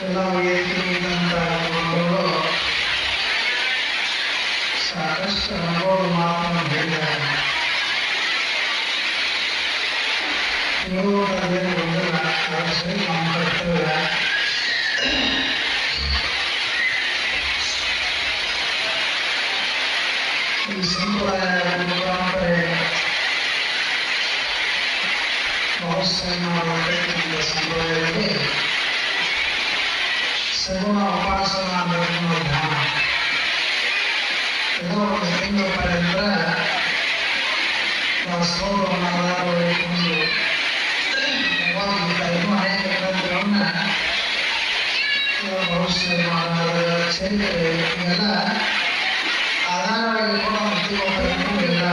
ಎಲ್ಲ ಎತ್ತಿದಂತ ಗುರುಗಳು ಸಾಕಷ್ಟು ಅನುಭವ ಮಾತನ್ನು ಹೇಳಿದ್ದಾರೆ ನೀವು ಅದೇನು ಬಂದಿಲ್ಲ ಅದು ಸರಿ ನಮ್ಮ ಕರ್ತವ್ಯ ಈ ಸಂಪ್ರದಾಯ ಪರಂಪರೆ ಮಹೋತ್ಸವ ಮಾಡುವ ಸಂಪ್ರದಾಯದಲ್ಲಿ மூணாவது பாடசாலை அந்த மூணாவது கிராமம் ஏதோ ஒரு ஐந்து பதினென்ற நான் ஸ்கூல் ஒன்றாவது ஒரு கொஞ்சம் சரித்திரு இதெல்லாம் அதான் கூட முக்கியமாக இல்லை?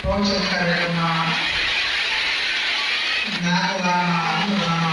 ப்ராஜெக்ட் கிடைக்குமா நேரம் தானா அன்பு தானா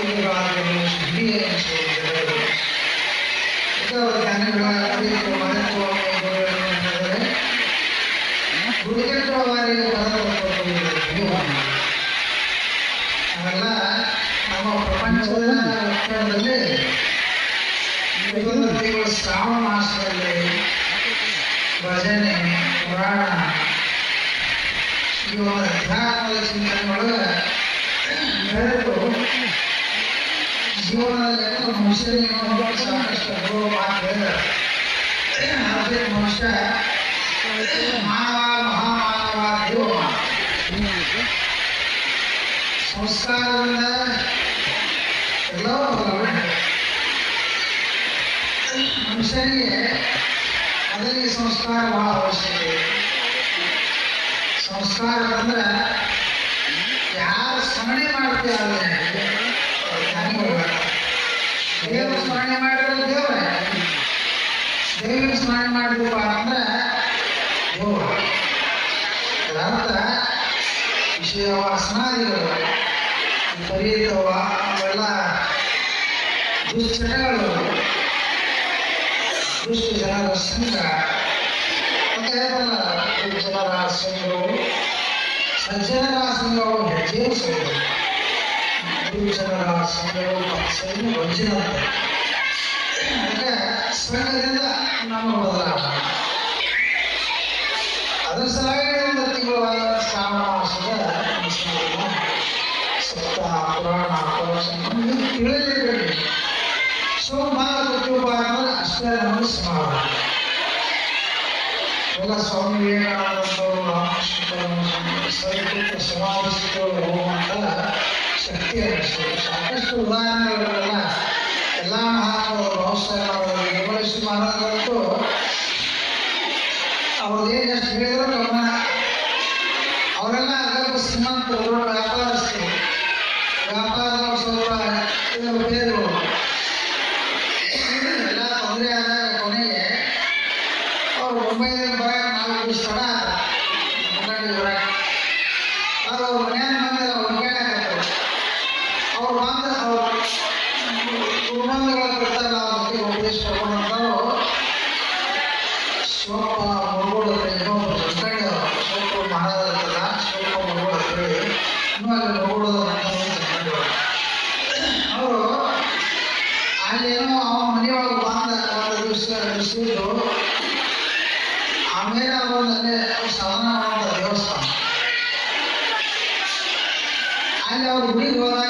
ಎಲ್ಲವೂ ಬದಲಾವಣೆ ಮನುಷ್ಯನಿಗೆ ಮೊದಲಿಗೆ ಸಂಸ್ಕಾರ ಬಹಳ ಅವಶ್ಯಕ ಸಂಸ್ಕಾರ ಅಂದ್ರೆ ಯಾರು ಸ್ಮರಣೆ ಮಾಡ್ತೀವಿ ದೇವ್ರ ಸ್ಮರಣೆ ಮಾಡಿರೋದು ದೇವ್ರೆ ದೇವ್ರ ಸ್ಮರಣೆ ಮಾಡಿದ್ರಪ್ಪ ಅಂದ್ರೆ ದೇವ್ರ ಅದರ್ಥ ವಿಷಯ ವಾಸನಾದಿಗಳು ಸಜ್ಜನರ ಸಂಘವು ಹೆಜ್ಜೆ ಸಂಘ ದುರ್ಜನರ ಸಂಘವು ಪಕ್ಷವು ವಂಚನ ಅದಕ್ಕೆ ಸಂಘದಿಂದ ನಮ್ಮ ಬದಲಾವಣೆ ಅದರ ಸಲುವಾಗಿ ಒಂದು ತಿಂಗಳ ಶ್ರಾವಣ ಮಾಸದ ಅನುಷ್ಠಾನ ಸಪ್ತಾಹ ಪುರಾಣ ಪ್ರವಚನ ತಿಳಿಯಲೇಬೇಕು ಸೋಮವಾರ ಪ್ರತಿಯೊಬ್ಬ ಅಂದ್ರೆ ಅಷ್ಟೇ ನಮಗೆ ಸಮಾಧಾನ ಎಲ್ಲ ಸ್ವಾಮಿ ವಿವೇಕಾನಂದರು ರಾಮಕೃಷ್ಣ ಸರಿಕೂಟ ಸಮಾಧಿಸಿಕೊಂಡು ಹೋಗುವಂತ ಶಕ್ತಿ ಅನ್ನಿಸ್ತದೆ ಸಾಕಷ್ಟು ಉದಾಹರಣೆಗಳನ್ನ ಎಲ್ಲ ಮಹಾತ್ಮರು ಬಹುಶಃ ನಿರ್ವಹಿಸಿ ಮಹಾರಾಜರಂತೂ ಅವ್ರದ್ದೇನು ಎಷ್ಟು ಹೇಳಿದ್ರು ಗಮನ ಅವರೆಲ್ಲ ಅಲ್ಪ ಶ್ರೀಮಂತರು ದೊಡ್ಡ ವ್ಯಾಪಾರಸ್ಥರು ವ್ಯಾಪಾರ ಸ್ವಲ್ಪ ಬೇರು ಅಲ್ಲಿ ಅವ್ರ ಗುಡಿಗೆ ಹೋದಾಗ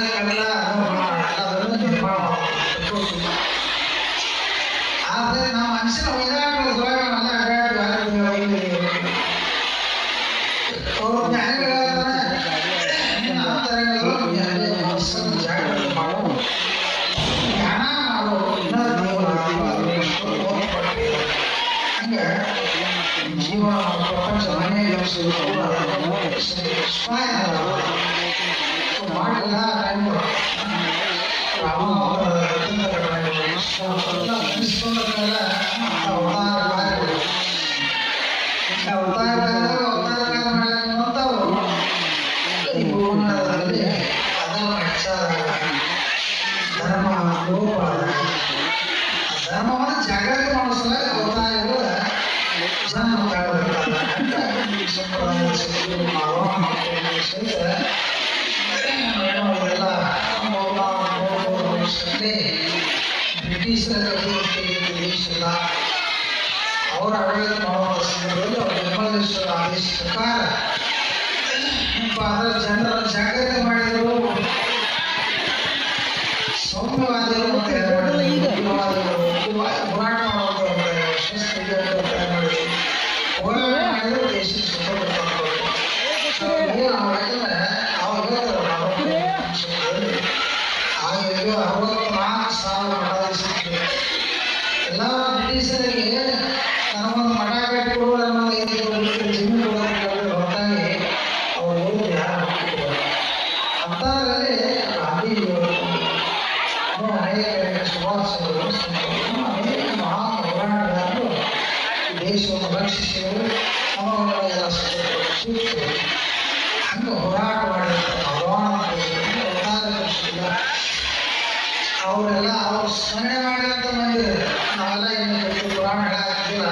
ಅವರೆಲ್ಲ ಅವ್ರು ಸ್ಮರಣೆ ಮಾಡಿದಂತ ಮಂದಿರ ನಾವೆಲ್ಲ ಏನು ಪುರಾಣ ಹೇಳಕ್ಕಿಲ್ಲ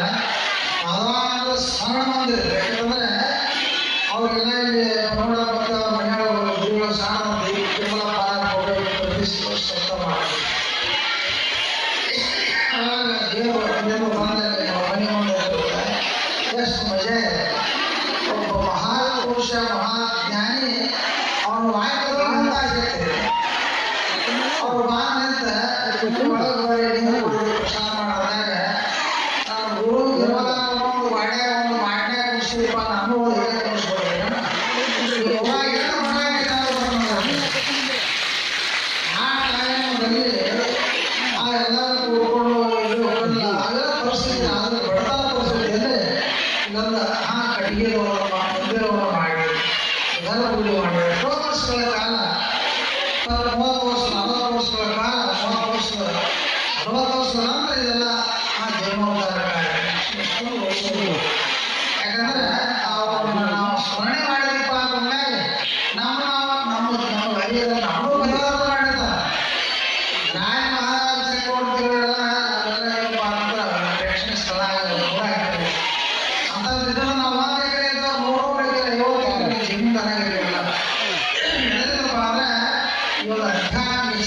ಮಾಧವ ಸ್ಮರಣೆ ಮಂದಿರ ಯಾಕಂದ್ರೆ ಅವರೆಲ್ಲ ಇಲ್ಲಿ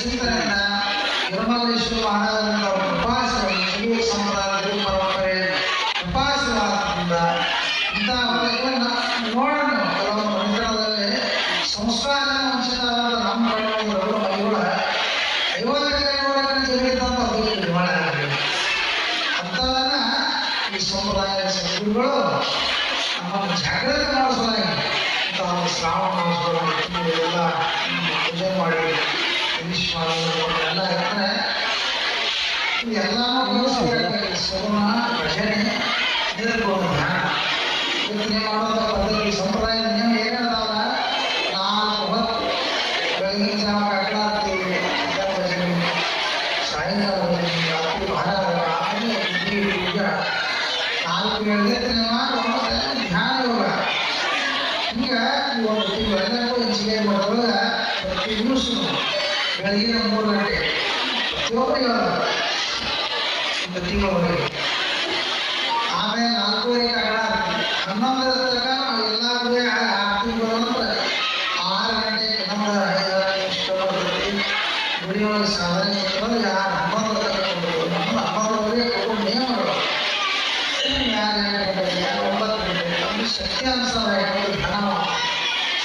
స్వీకరణ బ్రహ్మవేశ్వర మహారాజు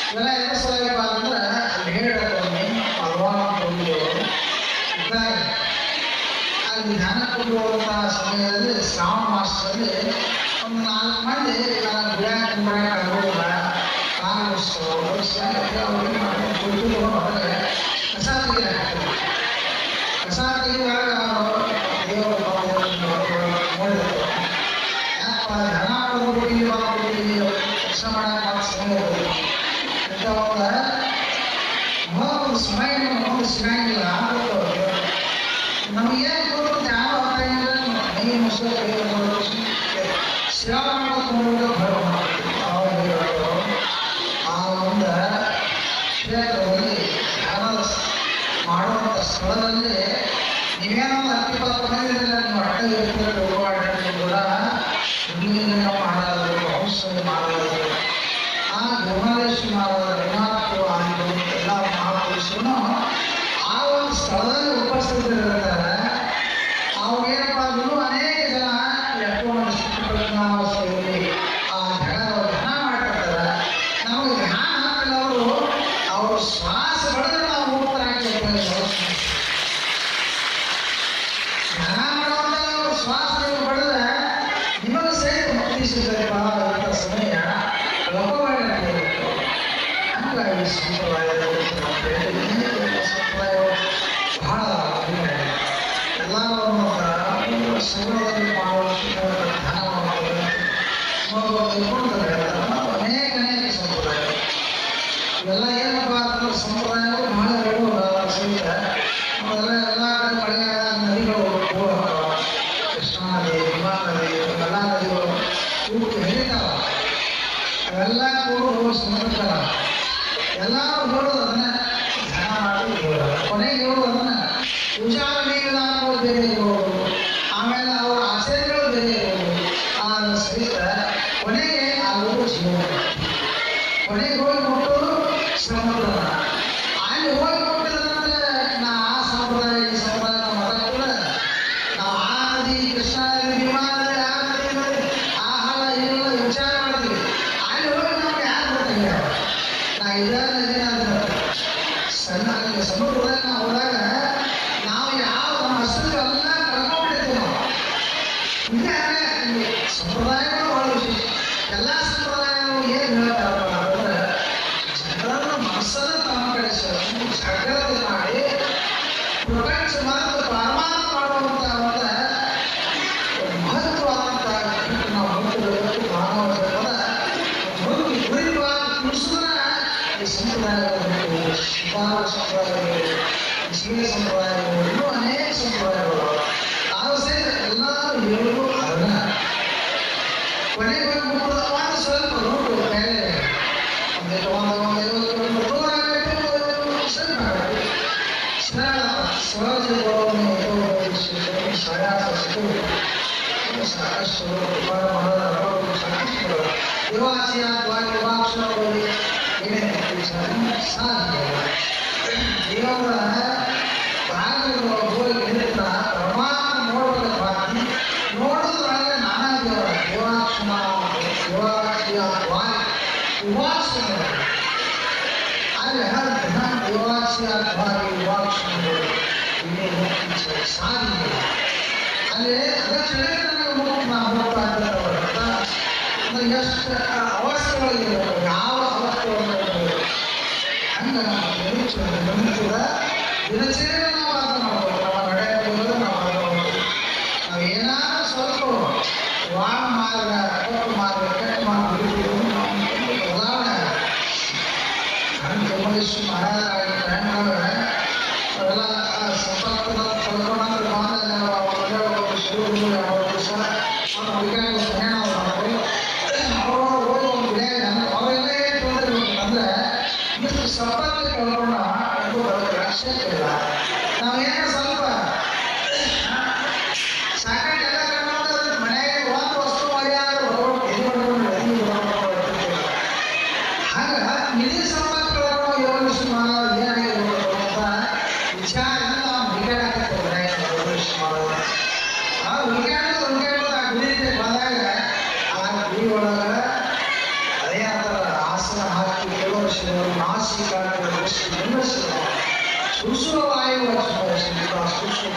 இதெல்லாம் என்ன சொல்லவே பார்த்தோம்னா ನೇರ ಭಗವಾನ ಕೊಂಡುವರು ಇದ್ದಾರೆ ಅಲ್ಲಿ ಧ್ಯಾನ ಕೊಡುವಂತಹ ಸಮಯದಲ್ಲಿ ಶ್ರಾವಣ ಮಾಸದಲ್ಲಿ ಒಂದು ನಾಲ್ಕು ಮಂದಿ This is very ಸಾಧ್ಯ ಅಲ್ಲಿ ಅದ ತಿಳಿದ್ರೆ ನಾವು ಹೋಗ್ತಾ ಇರ್ತದವ್ರ ಎಷ್ಟು ಅವಸ್ಥೆಗಳಿವೆ ಯಾವ ಅವಸ್ಥೆಗಳು ಹಂಗ ನಾವು ಕೂಡ ದಿನಚರಿ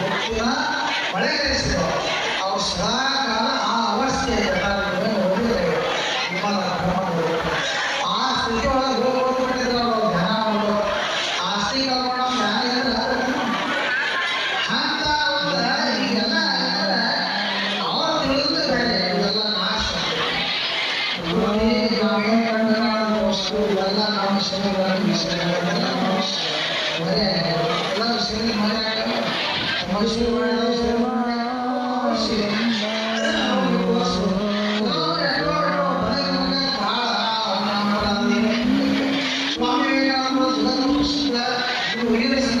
ಸುಸು ಭಕ್ತಿನ ಮಳೆಗರಿಸಿದರು ಅವ್ರು ಸದಾ ಕಾಲ concluído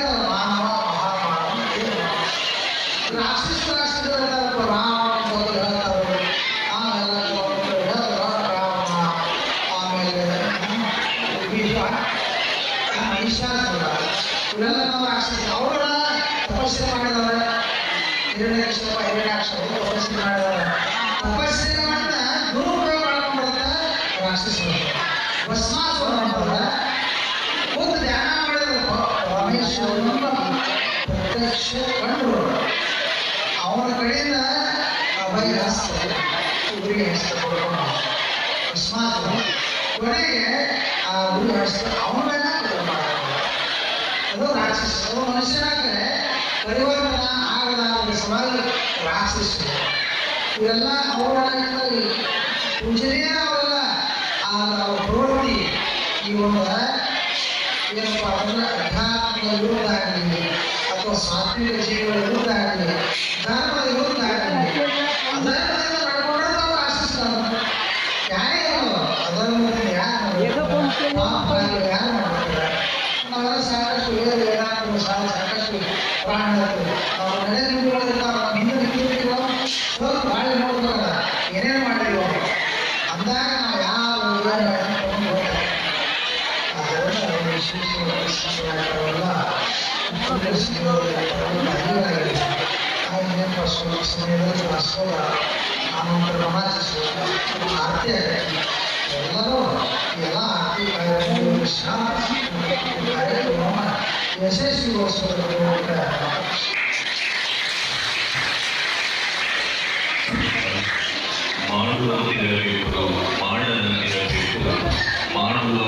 ಕಂಡ್ರು ಅವನ ಕಡೆಯಿಂದ ಅವರಿಗೆ ಹಸ್ತ ಊರಿಗೆ ಹಸ್ತ ಕೊಡ್ಕೊಂಡು ಅಕಸ್ಮಾತ್ ಕೊನೆಗೆ ಆ ಊರಿಗೆ ಹಸ್ತ ಅವನ. ಅದು ರಾಕ್ಷಸ, ಅದು ಮನುಷ್ಯನಾಗಲೇ ಪರಿವರ್ತನ ಆಗದ ಇವೆಲ್ಲ ಅವರ ಪೂಜನೆಯೇ ಅವರಲ್ಲ ಆ ಪ್ರವೃತ್ತಿ ಈ ಒಂದು ಏನಪ್ಪ ಅಂದ್ರೆ ಆಗಲಿ ಅಥವಾ ಸಾತ್ವಿಕ ಜೀವನ ವಿರುದ್ಧ ಆಗಲಿ ಧರ್ಮದ ವಿರುದ್ಧ ಆಗಲಿ ಅಧರ್ಮದಿಂದ ನಡ್ಕೊಂಡ್ರೆ ನಾವು ಆಶಿಸ್ತಾರೆ ಯಾರೇ ಅಧರ್ಮದಿಂದ ಯಾರು ಪಾಪ ಆರತಿ ಆಗೈತಿ ಎಲ್ಲರೂ ಎಲ್ಲ ಆರತಿ ಕಾರ್ಯಕ್ರಮಗಳು ಶಾಂತಿ ಕಾರ್ಯಕ್ರಮವನ್ನು ಯಶಸ್ವಿಗೊಳಿಸೋದಕ್ಕೆ ಮಾಡುವಂತಿರಬೇಕು ಮಾಡದಂತಿರಬೇಕು ಮಾಡುವ